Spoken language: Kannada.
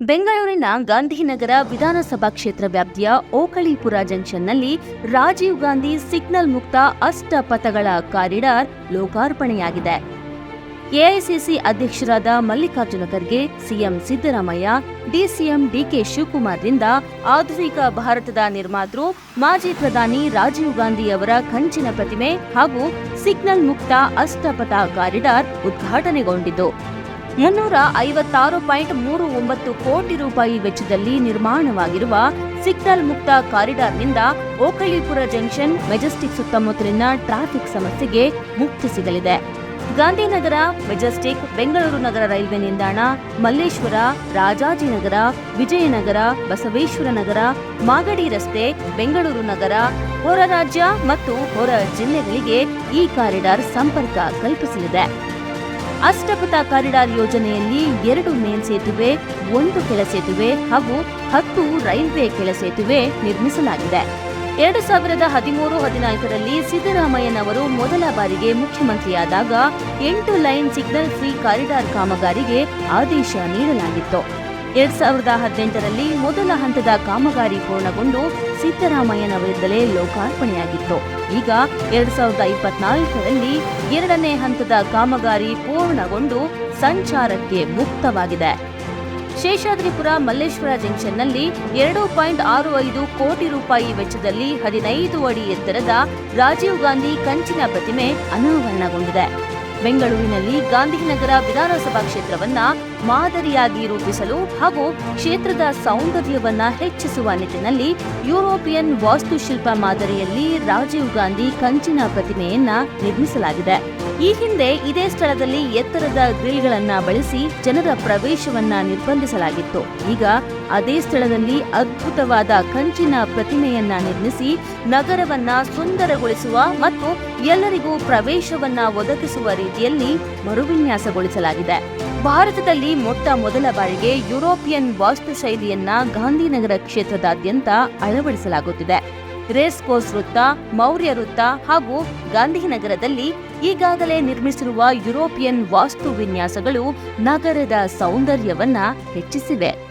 ಬೆಂಗಳೂರಿನ ಗಾಂಧಿನಗರ ವಿಧಾನಸಭಾ ಕ್ಷೇತ್ರ ವ್ಯಾಪ್ತಿಯ ಓಕಳಿಪುರ ಜಂಕ್ಷನ್ನಲ್ಲಿ ರಾಜೀವ್ ಗಾಂಧಿ ಸಿಗ್ನಲ್ ಮುಕ್ತ ಅಷ್ಟಪಥಗಳ ಕಾರಿಡಾರ್ ಲೋಕಾರ್ಪಣೆಯಾಗಿದೆ. ಎಐಸಿಸಿ ಅಧ್ಯಕ್ಷರಾದ Mallikarjuna Kharge, CM Siddaramaiah, DCM DK ಶಿವಕುಮಾರ್ರಿಂದ ಆಧುನಿಕ ಭಾರತದ ನಿರ್ಮಾತೃ, ಮಾಜಿ ಪ್ರಧಾನಿ ರಾಜೀವ್ ಗಾಂಧಿ ಅವರ ಕಂಚಿನ ಪ್ರತಿಮೆ ಹಾಗೂ ಸಿಗ್ನಲ್ ಮುಕ್ತ ಅಷ್ಟಪಥ ಕಾರಿಡಾರ್ ಉದ್ಘಾಟನೆಗೊಂಡಿತು ಮುನ್ನೂರ ಐವತ್ತಾರು ಪಾಯಿಂಟ್ ಮೂರು ಒಂಬತ್ತು ಕೋಟಿ ರೂಪಾಯಿ ವೆಚ್ಚದಲ್ಲಿ ನಿರ್ಮಾಣವಾಗಿರುವ ಸಿಗ್ನಲ್ ಮುಕ್ತ ಕಾರಿಡಾರ್ನಿಂದ ಓಕಳಿಪುರ ಜಂಕ್ಷನ್ ಮೆಜೆಸ್ಟಿಕ್ ಸುತ್ತಮುತ್ತಲಿನ ಟ್ರಾಫಿಕ್ ಸಮಸ್ಯೆಗೆ ಮುಕ್ತಿ ಸಿಗಲಿದೆ. ಗಾಂಧಿನಗರ, ಮೆಜೆಸ್ಟಿಕ್, ಬೆಂಗಳೂರು ನಗರ ರೈಲ್ವೆ ನಿಲ್ದಾಣ, ಮಲ್ಲೇಶ್ವರ, ರಾಜಾಜಿನಗರ, ವಿಜಯನಗರ, ಬಸವೇಶ್ವರ ನಗರ, ಮಾಗಡಿ ರಸ್ತೆ, ಬೆಂಗಳೂರು ನಗರ, ಹೊರ ರಾಜ್ಯ ಮತ್ತು ಹೊರ ಜಿಲ್ಲೆಗಳಿಗೆ ಈ ಕಾರಿಡಾರ್ ಸಂಪರ್ಕ ಕಲ್ಪಿಸಲಿದೆ. ಅಷ್ಟಪಥ ಕಾರಿಡಾರ್ ಯೋಜನೆಯಲ್ಲಿ ಎರಡು ಮೇಲ್ ಸೇತುವೆ, ಒಂದು ಕೆಳ ಸೇತುವೆ ಹಾಗೂ ಹತ್ತು ರೈಲ್ವೆ ಕೆಳ ಸೇತುವೆ ನಿರ್ಮಿಸಲಾಗಿದೆ. ಎರಡು ಸಾವಿರದ ಹದಿಮೂರು ಹದಿನಾಲ್ಕರಲ್ಲಿ ಸಿದ್ದರಾಮಯ್ಯನವರು ಮೊದಲ ಬಾರಿಗೆ ಮುಖ್ಯಮಂತ್ರಿಯಾದಾಗ ಎಂಟು ಲೈನ್ ಸಿಗ್ನಲ್ ಫ್ರೀ ಕಾರಿಡಾರ್ ಕಾಮಗಾರಿಗೆ ಆದೇಶ ನೀಡಲಾಗಿತ್ತು. ಎರಡ್ ಸಾವಿರದ ಹದಿನೆಂಟರಲ್ಲಿ ಮೊದಲ ಹಂತದ ಕಾಮಗಾರಿ ಪೂರ್ಣಗೊಂಡು ಸಿದ್ದರಾಮಯ್ಯನವರಿಂದಲೇ ಲೋಕಾರ್ಪಣೆಯಾಗಿತ್ತು. ಈಗ ಎರಡ್ ಸಾವಿರದ ಇಪ್ಪತ್ನಾಲ್ಕರಲ್ಲಿ ಎರಡನೇ ಹಂತದ ಕಾಮಗಾರಿ ಪೂರ್ಣಗೊಂಡು ಸಂಚಾರಕ್ಕೆ ಮುಕ್ತವಾಗಿದೆ. ಶೇಷಾದ್ರಿಪುರ ಮಲ್ಲೇಶ್ವರ ಜಂಕ್ಷನ್ನಲ್ಲಿ ಎರಡು ಪಾಯಿಂಟ್ ಆರು ಐದು ಕೋಟಿ ರೂಪಾಯಿ ವೆಚ್ಚದಲ್ಲಿ ಹದಿನೈದು ಅಡಿ ಎತ್ತರದ ರಾಜೀವ್ ಗಾಂಧಿ ಕಂಚಿನ ಪ್ರತಿಮೆ ಅನಾವರಣಗೊಂಡಿದೆ. ಬೆಂಗಳೂರಿನಲ್ಲಿ ಗಾಂಧಿನಗರ ವಿಧಾನಸಭಾ ಕ್ಷೇತ್ರವನ್ನ ಮಾದರಿಯಾಗಿ ರೂಪಿಸಲು ಹಾಗೂ ಕ್ಷೇತ್ರದ ಸೌಂದರ್ಯವನ್ನ ಹೆಚ್ಚಿಸುವ ನಿಟ್ಟಿನಲ್ಲಿ ಯುರೋಪಿಯನ್ ವಾಸ್ತುಶಿಲ್ಪ ಮಾದರಿಯಲ್ಲಿ ರಾಜೀವ್ ಗಾಂಧಿ ಕಂಚಿನ ಪ್ರತಿಮೆಯನ್ನ ನಿರ್ಮಿಸಲಾಗಿದೆ. ಈ ಹಿಂದೆ ಇದೇ ಸ್ಥಳದಲ್ಲಿ ಎತ್ತರದ ಗ್ರಿಲ್ಗಳನ್ನ ಬಳಸಿ ಜನರ ಪ್ರವೇಶವನ್ನ ನಿರ್ಬಂಧಿಸಲಾಗಿತ್ತು. ಈಗ ಅದೇ ಸ್ಥಳದಲ್ಲಿ ಅದ್ಭುತವಾದ ಕಂಚಿನ ಪ್ರತಿಮೆಯನ್ನ ನಿರ್ಮಿಸಿ ನಗರವನ್ನ ಸುಂದರಗೊಳಿಸುವ ಮತ್ತು ಎಲ್ಲರಿಗೂ ಪ್ರವೇಶವನ್ನ ಒದಗಿಸುವ ರೀತಿಯಲ್ಲಿ ಮರುವಿನ್ಯಾಸಗೊಳಿಸಲಾಗಿದೆ. ಭಾರತದಲ್ಲಿ ಮೊಟ್ಟ ಮೊದಲ ಬಾರಿಗೆ ಯುರೋಪಿಯನ್ ವಾಸ್ತುಶೈಲಿಯನ್ನ ಗಾಂಧಿನಗರ ಕ್ಷೇತ್ರದಾದ್ಯಂತ ಅಳವಡಿಸಲಾಗುತ್ತಿದೆ. ರೇಸ್ ಕೋರ್ಸ್ ವೃತ್ತ, ಮೌರ್ಯ ವೃತ್ತ ಹಾಗೂ ಗಾಂಧಿನಗರದಲ್ಲಿ ಈಗಾಗಲೇ ನಿರ್ಮಿಸಿರುವ ಯುರೋಪಿಯನ್ ವಾಸ್ತು ವಿನ್ಯಾಸಗಳು ನಗರದ ಸೌಂದರ್ಯವನ್ನ ಹೆಚ್ಚಿಸಿವೆ.